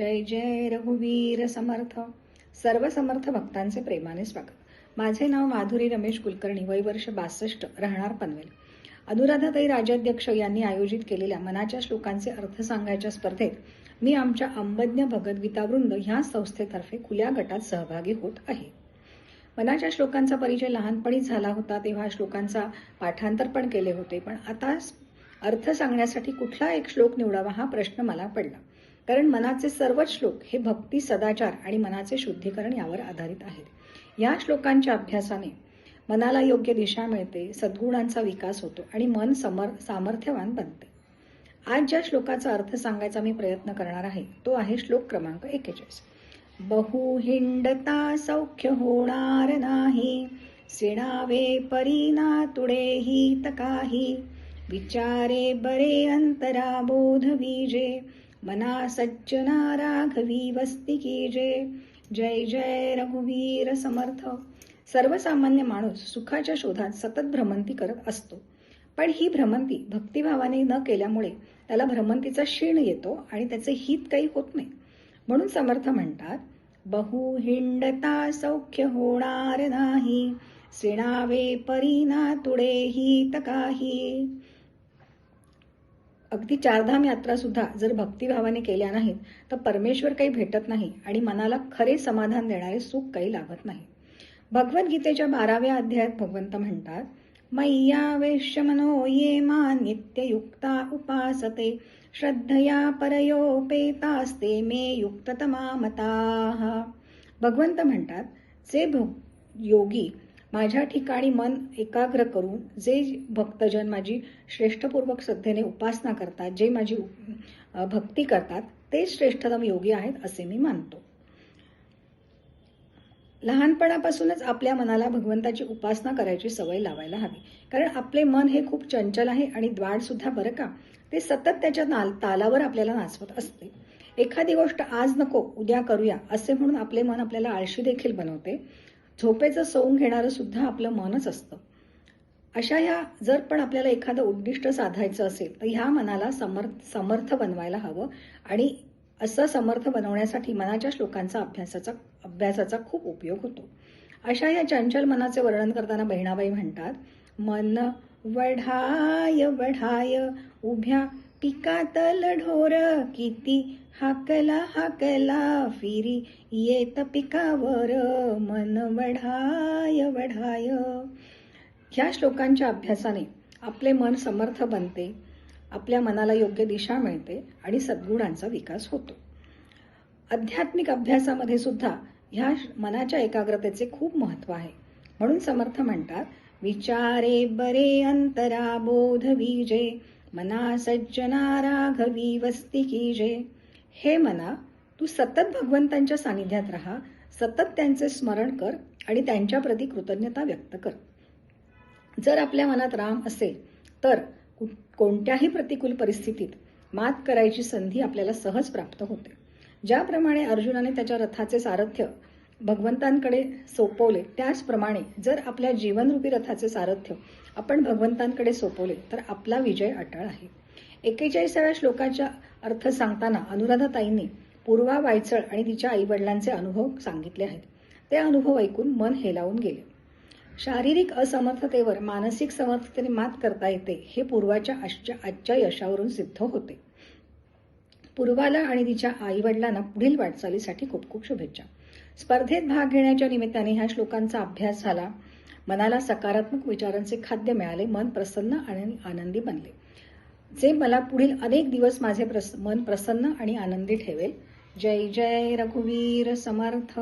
जय जय रघुवीर समर्थ. सर्व समर्थ भक्तांचे प्रेमाने स्वागत. माझे नाव माधुरी रमेश कुलकर्णी वय वर्ष बासष्ट राहणार पनवेल. अनुराधाताई राजाध्यक्ष यांनी आयोजित केलेल्या मनाच्या श्लोकांचे अर्थ सांगायच्या स्पर्धेत मी आमच्या अंबज्ञ भगद्गीतावृंद ह्या संस्थेतर्फे खुल्या गटात सहभागी होत आहे. मनाच्या श्लोकांचा परिचय लहानपणीच झाला होता तेव्हा श्लोकांचा पाठांतर पण केले होते पण आता अर्थ सांगण्यासाठी कुठला एक श्लोक निवडावा हा प्रश्न मला पडला. कारण मनाचे सर्वच श्लोक हे भक्ती सदाचार आणि मनाचे शुद्धीकरण यावर आधारित आहेत. या श्लोकांच्या अभ्यासाने मनाला योग्य दिशा मिळते सद्गुणांचा विकास होतो आणि मन समर सामर्थ्यवान बनते. आज ज्या श्लोकाचा अर्थ सांगायचा मी प्रयत्न करणार आहे तो आहे श्लोक क्रमांक एकेचाळीस. बहु हिंडता सौख्य होणार नाही सिणावे परीना तुडे हित काही विचारे बरे अंतरा बोध विजे मना सज्जना राघवी वस्ती की जे. जय जय रघुवीर समर्थ. सर्वसामान्य माणूस सुखाच्या शोधात सतत भ्रमंती करत असतो. पण ही भ्रमंती भक्तिभावाने न केल्यामुळे त्याला भ्रमंतीचा क्षीण येतो आणि त्याचे हित काही होत नाही. म्हणून समर्थ म्हणतात बहु हिंडता सौख्य होणार नाही. सिणावे परीना तुडे हित काही. अगदी चारधाम यात्रा सुद्धा जर भक्तिभावाने केल्या नाहीत तर परमेश्वर काही भेटत नाही आणि मनाला खरे समाधान देणारे सुख काही लाभत नाही. भगवद्गीतेच्या बाराव्या अध्यायात भगवंत म्हणतात मैया मनो ये मा नित्ययुक्ता उपासते श्रद्धया परयोपेतास्ते मे युक्ततमा मताः भगवंत म्हणतात जे योगी माझ्या ठिकाणी मन एकाग्र करून जे भक्तजन माझी श्रेष्ठपूर्वक श्रद्धेने उपासना करतात जे माझी भक्ती करतात ते श्रेष्ठतम योगी आहेत असे मी मानतो. लहानपणापासूनच आपल्या मनाला भगवंताची उपासना करायची सवय लावायला हवी. कारण आपले मन हे खूप चंचल आहे आणि द्वाड सुद्धा बरं का? ते सतत त्याच्या नाल तालावर आपल्याला नाचवत असते. एखादी गोष्ट आज नको उद्या करूया असे म्हणून आपले मन आपल्याला आळशी देखील बनवते. झोपेचं सोंग घेणारं सुद्धा आपलं मनच असतं. अशा ह्या जर पण आपल्याला एखादं उद्दिष्ट साधायचं असेल तर ह्या मनाला समर्थ समर्थ बनवायला हवं आणि असं समर्थ बनवण्यासाठी मनाच्या श्लोकांचा अभ्यासाचा अभ्यासाचा खूप उपयोग होतो. अशा या चंचल मनाचे वर्णन करताना बहिणाबाई म्हणतात मन वढाय वढाय उभ्या पिकातल ढोर किती हाकला हाकला फिरी येत पिकावर. मन वढाय वढाय. ह्या श्लोकांच्या अभ्यासाने आपले मन समर्थ बनते आपल्या मनाला योग्य दिशा मिळते आणि सद्गुणांचा विकास होतो. आध्यात्मिक अभ्यासामध्ये सुद्धा ह्या मनाच्या एकाग्रतेचे खूप महत्त्व आहे. म्हणून समर्थ म्हणतात विचारे बरे अंतरा बोध विजे मना सज्जना राघवी वस्ती की जे हे मना तू सतत भगवंतांच्या सानिध्यात राहा सतत त्यांचे स्मरण कर आणि त्यांच्याप्रती कृतज्ञता व्यक्त कर. जर आपल्या मनात राम असेल तर कोणत्याही प्रतिकूल परिस्थितीत मात करायची संधी आपल्याला सहज प्राप्त होते. ज्याप्रमाणे अर्जुनाने त्याच्या रथाचे सारथ्य भगवंतांकडे सोपवले. त्याचप्रमाणे जर आपल्या जीवनरूपी रथाचे सारथ्य आपण भगवंतांकडे सोपवले तर आपला विजय अटळ आहे. एकेचाळीसाव्या श्लोकाच्या अर्थ सांगताना अनुराधाताईंनी पूर्वा वायचळ आणि तिच्या आईवडिलांचे अनुभव सांगितले आहेत. ते अनुभव ऐकून मन हेलावून गेले. शारीरिक असमर्थतेवर मानसिक समर्थतेने मात करता येते हे पूर्वाच्या आजच्या आजच्या यशावरून सिद्ध होते. पूर्वाला आणि तिच्या आईवडिलांना पुढील वाटचालीसाठी खूप खूप शुभेच्छा. स्पर्धेत भाग घेण्याच्या निमित्ताने ह्या श्लोकांचा अभ्यास झाला. मनाला सकारात्मक विचारांचे खाद्य मिळाले मन प्रसन्न आणि आनंदी बनले. जे मला पुढील अनेक दिवस माझे प्रस मन प्रसन्न आणि आनंदी ठेवेल. जय जय रघुवीर समर्थ.